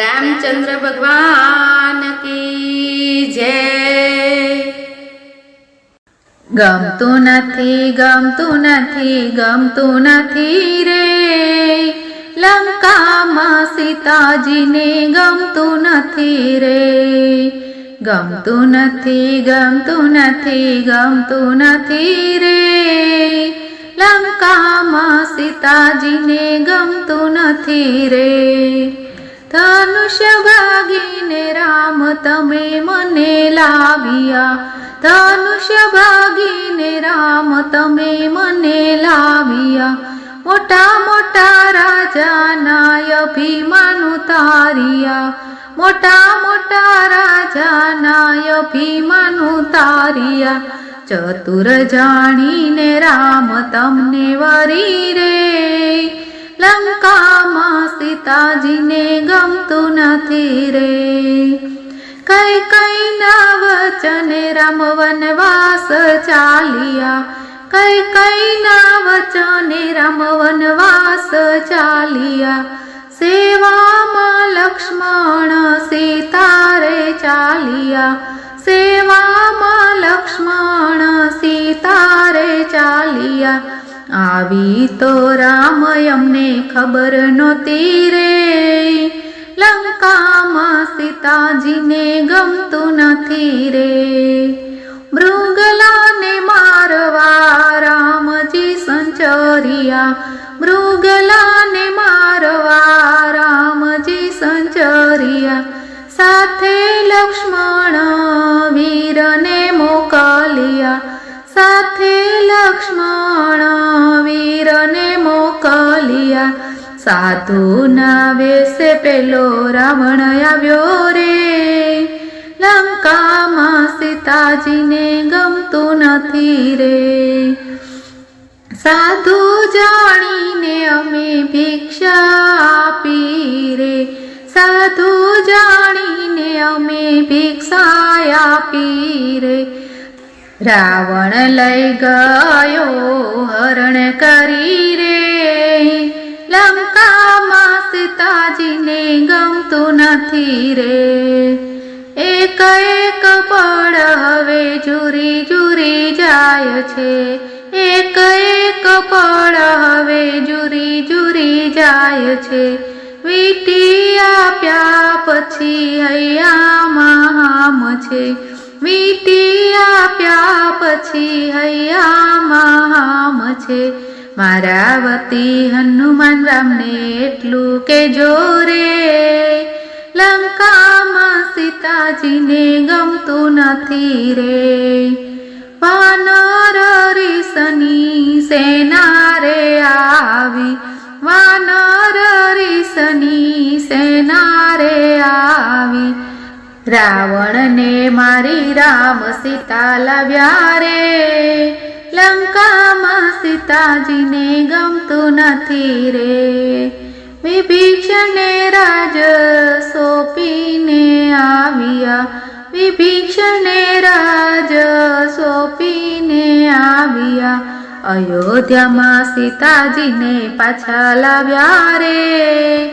રામચંદ્ર ભગવાન કી જય. ગમતું નથી ગમતું નથી ગમતું નથી રે. લંકામાં સીતાજીને ગમતું નથી રે. ગમતું નથી ગમતું નથી ગમતું નથી રે. લંકામાં સીતાજીને ગમતું નથી રે. ધનુષ્ય ભાગીને રામ તમે મને લાવ્યા. ધનુષ્ય ભાગીને રામ તમે મને લાવ્યા. મોટા મોટા રાજાના અભિમાન ઉતાર્યા મોટા મોટા રાજાના અભિમાન ઉતાર્યા ચતુર જાણીને રામ તમને વરી રે. લંકામાં સીતાજીને ગમતું નથી રે કઈ કઈ ના વચને રામ વનવાસ ચાલ્યા કઈ કઈ ના વચને રામ વનવાસ ચાલ્યા સેવામાં લક્ષ્મણ સીતારે ચાલ્યા સેવામાં લક્ષ્મણ સીતારે ચાલ્યા આવી તો રામ અમને ખબર નહોતી રે. લંકામાં સીતાજીને ગમતું નથી રે. મૃગલાને મારવા રામજી સંચરિયા. મૃગલાને મારવા રામજી સંચરિયા. સાથે લક્ષ્મણ વીરને મોકલ્યા. સાથે લક્ષ્મણ સાધુના વેશે પેલો રાવણ આવ્યો રે. લંકામાં સીતાજીને ગમતું નથી રે. સાધુ જાણીને અમે ભિક્ષા આપી રે. સાધુ જાણીને અમે ભિક્ષા આપી રે. રાવણ લઈ ગયો હરણ કરી નથી રે. એક એક પળ હવે જુરી જુરી જાય છે. એક એક પળ હવે જુરી જુરી જાય છે. વીટી આપ્યા પછી હૈયામાં હામ છે. વીટી આપ્યા પછી હૈયામાં હામ છે. મારા વતી હનુમાન રામને એટલું કે જોરે લંકામાં સીતાજીને ગમતું નથી રે વાનર રીસની સેના રે આવી વાનર રીસની સેના રે આવી રાવણને મારી રામ સીતા લાવ્યા રે લંકામાં સીતાજીને ગમતું નથી રે વિભીષણે રાજ સોંપીને આવ્યા. વિભીષણે રાજ સોંપીને આવ્યા. અયોધ્યામાં સીતાજીને પાછા લાવ્યા રે.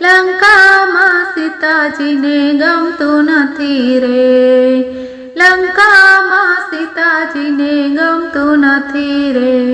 લંકામાં સીતાજીને ગમતું નથી રે. લંકામાં સીતાજીને ગમતું નથી રે.